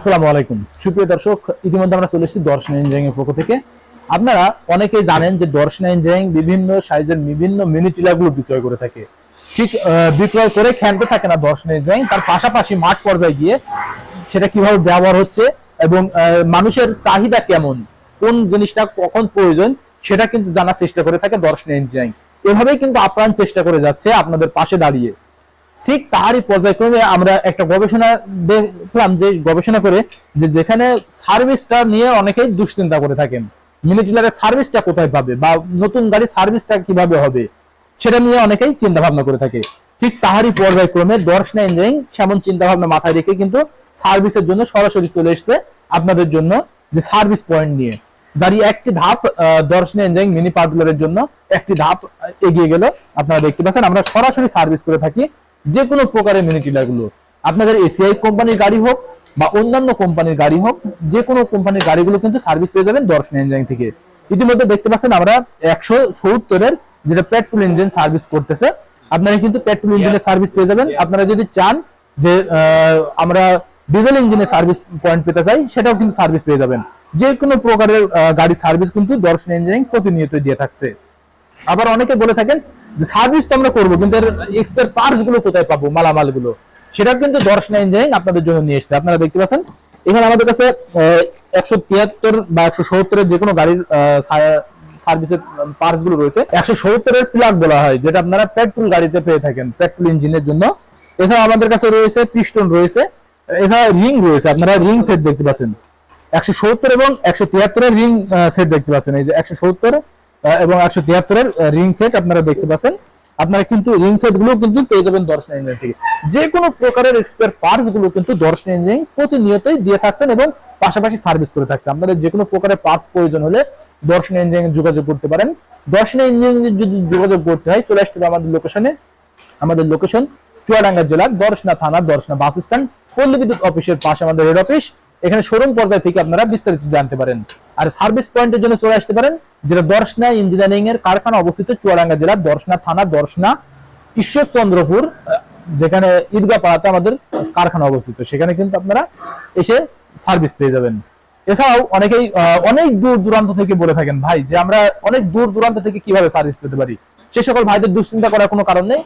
আসসালামু আলাইকুম। সুপ্রিয় দর্শক, ইতিমধ্যে আমরা চলে এসেছি দর্শন ইঞ্জিনিয়ারিং এর পক্ষ থেকে। আপনারা অনেকেই জানেন যে দর্শন ইঞ্জিনিয়ারিং বিভিন্ন সাইজের বিভিন্ন মিনি টিলারগুলো বিক্রয় করে থাকে। ঠিক বিক্রয় করে ক্ষান্ত থাকে না দর্শন ইঞ্জিনিয়ারিং তার পাশাপাশি মাঠ পর্যায়ে গিয়ে সেটা কীভাবে ব্যবহার হচ্ছে এবং মানুষের চাহিদা কেমন, কোন জিনিসটা কখন প্রয়োজন, সেটা কিন্তু জানার চেষ্টা করে থাকে দর্শন ইঞ্জিনিয়ারিং এভাবেই কিন্তু আপ্রাণ চেষ্টা করে যাচ্ছে আপনাদের পাশে দাঁড়িয়ে। ঠিক তারই পর্যায়ক্রমে আমরা একটা গবেষণা দেখলাম যে, গবেষণা করে যে যেখানে সার্ভিসটা নিয়ে অনেকেই দুশ্চিন্তা করে থাকেন। মিনি ডিলারের সার্ভিসটা কোথায় পাবে বা নতুন গাড়ির সার্ভিসটা কীভাবে হবে, সেটা নিয়ে অনেকেই চিন্তা ভাবনা করে থাকে। ঠিক তাহারই পর্যায়ক্রমে দর্শনা ইঞ্জিনিয়ারিং সেমন চিন্তা ভাবনা মাথায় রেখে কিন্তু সার্ভিসের জন্য সরাসরি চলে এসেছে আপনাদের জন্য যে সার্ভিস পয়েন্ট নিয়ে। যারই একটি ধাপ দর্শনা ইঞ্জিনিয়ারিং মিনি পার্টুলারের জন্য একটি ধাপ এগিয়ে গেল। আপনারা দেখতে পাচ্ছেন, আমরা সরাসরি সার্ভিস করে থাকি যে কোনো প্রকারের মিনি টিলারগুলো। আপনাদের এসিআই কোম্পানির গাড়ি হোক বা অন্যান্য কোম্পানির গাড়ি হোক যে কোনো কোম্পানির গাড়িগুলো কিন্তু সার্ভিস পেয়ে যাবেন দর্শন ইঞ্জিনিয়ারিং থেকে। ইতিমধ্যে দেখতে পাচ্ছেন আমরা একশো সত্তরের যেটা পেট্রোল ইঞ্জিন সার্ভিস করতেছে আপনারা কিন্তু পেট্রোল ইঞ্জিনের সার্ভিস পেয়ে যাবেন। আপনারা যদি চান যে আহ, আমরা ডিজেল ইঞ্জিনের সার্ভিস পয়েন্ট পেতে চাই সেটাও কিন্তু সার্ভিস পেয়ে যাবেন। যে কোনো প্রকারের গাড়ির সার্ভিস কিন্তু দর্শন ইঞ্জিনিয়ারিং প্রতিনিয়ত দিয়ে থাকছে। আবার অনেকে বলে থাকেন যে সার্ভিস তো আমরা করব, কিন্তু এর এক্সপায়ার পার্টসগুলো কোথায় পাবো মালামালগুলো সেটা কিন্তু দর্শন ইঞ্জিনিয়ারিং আপনাদের জন্য নিয়ে এসেছে। আপনারা দেখতে পাচ্ছেন, এখানে আমাদের কাছে একশো তিয়াত্তর বা একশো সত্তরের যে কোনো গাড়ির সার্ভিসের পার্টসগুলো রয়েছে। একশো সত্তরের প্লাগ বলা হয়, যেটা আপনারা পেট্রোল গাড়িতে পেয়ে থাকেন পেট্রোল ইঞ্জিনের জন্য। এছাড়া আমাদের কাছে রয়েছে পিস্টন রয়েছে এছাড়া রিং রয়েছে, আপনারা রিং সেট দেখতে পাচ্ছেন। একশো সত্তর এবং একশো তিয়াত্তরের রিং সেট দেখতে পাচ্ছেন, এই যে একশো সত্তর এবং একশো তিয়াত্তরের রিং সেট আপনারা দেখতে পাচ্ছেন। আপনারা কিন্তু রিং সেটগুলো কিন্তু পেয়ে যাবেন দর্শন ইঞ্জিন থেকে। যে কোনো প্রকারের এক্সপায়ার পার্টসগুলো কিন্তু দর্শন ইঞ্জিন প্রতিনিয়তই দিয়ে থাকছেন এবং পাশাপাশি সার্ভিস করে থাকছে আপনাদের যে কোনো প্রকারের পার্টস প্রয়োজন হলে দর্শন ইঞ্জিন যোগাযোগ করতে পারেন। দর্শন ইঞ্জিন যদি যোগাযোগ করতে হয়, চলে আসতে হবে আমাদের লোকেশনে আমাদের লোকেশন চুয়াডাঙ্গা জেলার দর্শনা থানা, দর্শনা বাস স্ট্যান্ড পল্লী বিদ্যুৎ অফিসের পাশে আমাদের হেড অফিস এখানে শোরুম পর্যায়ে থেকে আপনারা বিস্তারিত জানতে পারেন। আর সার্ভিস পয়েন্টের জন্য চলে আসতে পারেন, যেটা দর্শনা ইঞ্জিনিয়ারিং এর কারখানা অবস্থিত চুয়াডাঙ্গা জেলার দর্শনা থানা, দর্শনা, ঈশ্বরচন্দ্রপুর যেখানে ঈদগাহ পাড়াতে আমাদের কারখানা অবস্থিত। সেখানে কিন্তু আপনারা এসে সার্ভিস পেয়ে যাবেন। এছাড়াও অনেকেই অনেক দূর দূরান্ত থেকে বলে থাকেন, ভাই, যে আমরা অনেক দূর দূরান্ত থেকে কীভাবে সার্ভিস পেতে পারি? সে সকল ভাইদের দুশ্চিন্তা করার কোনো কারণ নেই।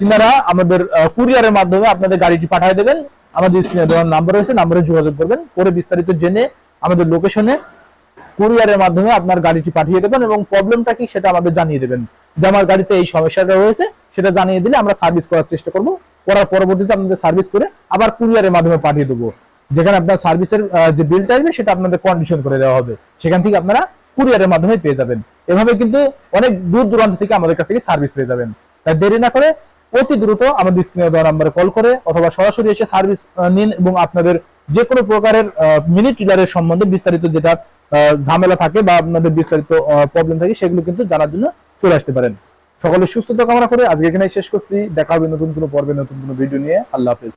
তিনারা আমাদের কুরিয়ারের মাধ্যমে আপনাদের গাড়িটি পাঠিয়ে দেবেন। আমাদের স্ক্রিনে দেওয়ার নাম্বার রয়েছে নাম্বারে যোগাযোগ করবেন। পরে বিস্তারিত জেনে আমাদের লোকেশনে কুরিয়ারের মাধ্যমে আপনার গাড়িটি পাঠিয়ে দেবেন এবং প্রবলেমটা কি সেটা আমাদের জানিয়ে দেবেন। যে আমার গাড়িতে এই সমস্যাটা রয়েছে, সেটা জানিয়ে দিলে আমরা সার্ভিস করার চেষ্টা করব। করার পরবর্তীতে আপনাদের সার্ভিস করে আবার কুরিয়ারের মাধ্যমে পাঠিয়ে দেবো। যেখানে আপনার সার্ভিসের যে বিলটা আসবে, সেটা আপনাদের কন্ডিশন করে দেওয়া হবে। সেখান থেকে আপনারা কুরিয়ারের মাধ্যমে পেয়ে যাবেন। এভাবে কিন্তু অনেক দূর দূরান্ত থেকে আমাদের কাছ থেকে সার্ভিস পেয়ে যাবেন। তাই দেরি না করে অতি দ্রুত আমাদের স্ক্রিনে দেওয়া নাম্বারে কল করে অথবা সরাসরি এসে সার্ভিস নিন এবং আপনাদের যে কোনো প্রকারের মিনি ট্রিলারের সম্বন্ধে বিস্তারিত যেটা ঝামেলা থাকে বা আপনাদের বিস্তারিত প্রবলেম থাকে সেগুলো কিন্তু জানার জন্য চলে আসতে পারেন। সকলের সুস্থতা কামনা করে আজকে এখানে শেষ করছি। দেখা হবে নতুন কোনো পর্বে, নতুন কোনো ভিডিও নিয়ে। আল্লাহ হাফেজ।